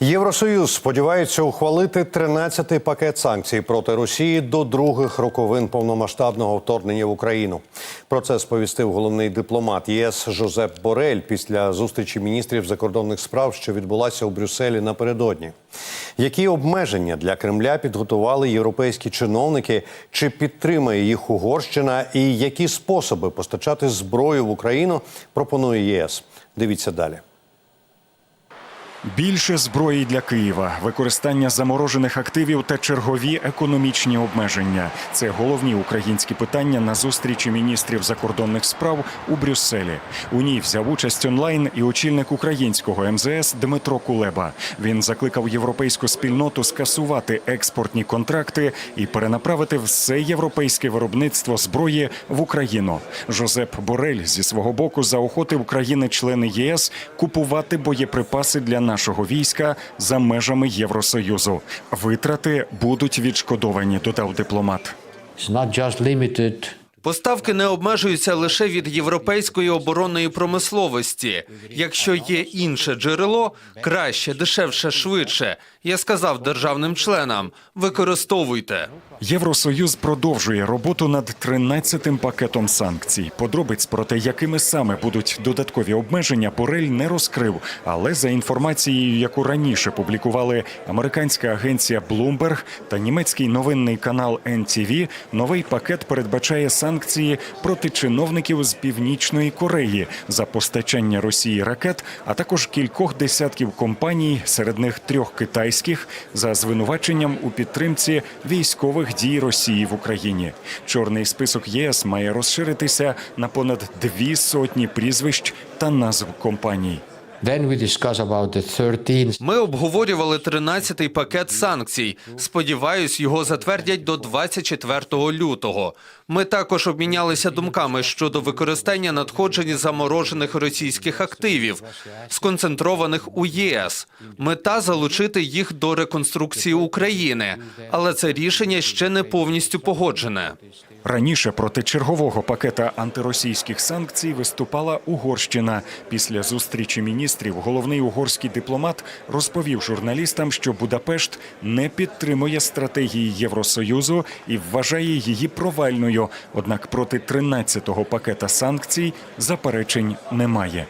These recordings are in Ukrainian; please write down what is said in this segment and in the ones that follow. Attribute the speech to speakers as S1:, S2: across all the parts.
S1: Євросоюз сподівається ухвалити 13-й пакет санкцій проти Росії до других роковин повномасштабного вторгнення в Україну. Про це сповістив головний дипломат ЄС Жозеп Борель після зустрічі міністрів закордонних справ, що відбулася у Брюсселі напередодні. Які обмеження для Кремля підготували європейські чиновники? Чи підтримає їх Угорщина? І які способи постачати зброю в Україну пропонує ЄС? Дивіться далі.
S2: Більше зброї для Києва, використання заморожених активів та чергові економічні обмеження це головні українські питання на зустрічі міністрів закордонних справ у Брюсселі. У ній взяв участь онлайн і очільник українського МЗС Дмитро Кулеба. Він закликав європейську спільноту скасувати експортні контракти і перенаправити все європейське виробництво зброї в Україну. Жозеп Борель зі свого боку заохотив країни-члени ЄС купувати боєприпаси для нашого війська за межами Євросоюзу. Витрати будуть відшкодовані, додав дипломат.
S3: Поставки не обмежуються лише від європейської оборонної промисловості. Якщо є інше джерело, краще, дешевше, швидше. Я сказав державним членам: використовуйте.
S2: Євросоюз продовжує роботу над 13-тим пакетом санкцій. Подробиць про те, якими саме будуть додаткові обмеження, Борель не розкрив. Але за інформацією, яку раніше публікували американська агенція Bloomberg та німецький новинний канал NTV, новий пакет передбачає санкції проти чиновників з північної Кореї за постачання Росії ракет, а також кількох десятків компаній, серед них трьох китайських, за звинуваченням у підтримці військових дій Росії в Україні. Чорний список ЄС має розширитися на понад дві сотні прізвищ та назв компаній.
S4: Then we discuss about the 13
S3: Ми обговорювали 13-й пакет санкцій. Сподіваюсь, його затвердять до 24 лютого. Ми також обмінялися думками щодо використання надходжень заморожених російських активів, сконцентрованих у ЄС. Мета залучити їх до реконструкції України, але це рішення ще не повністю погоджене.
S2: Раніше проти чергового пакета антиросійських санкцій виступала Угорщина. Після зустрічі міністрів головний угорський дипломат розповів журналістам, що Будапешт не підтримує стратегії Євросоюзу і вважає її провальною. Однак проти 13-го пакета санкцій заперечень немає.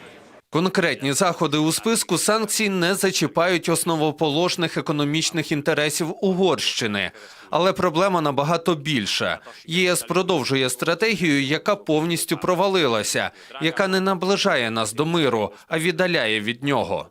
S3: Конкретні заходи у списку санкцій не зачіпають основоположних економічних інтересів Угорщини. Але проблема набагато більша. ЄС продовжує стратегію, яка повністю провалилася, яка не наближає нас до миру, а віддаляє від нього.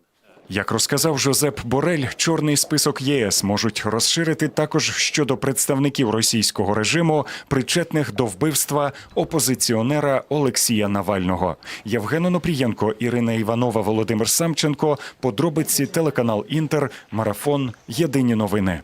S2: Як розказав Жозеп Борель, чорний список єС можуть розширити також щодо представників російського режиму, причетних до вбивства опозиціонера Олексія Навального. Євген Онопрієнко, Ірина Іванова, Володимир Самченко. Подробиці телеканал Інтер, марафон. Єдині новини.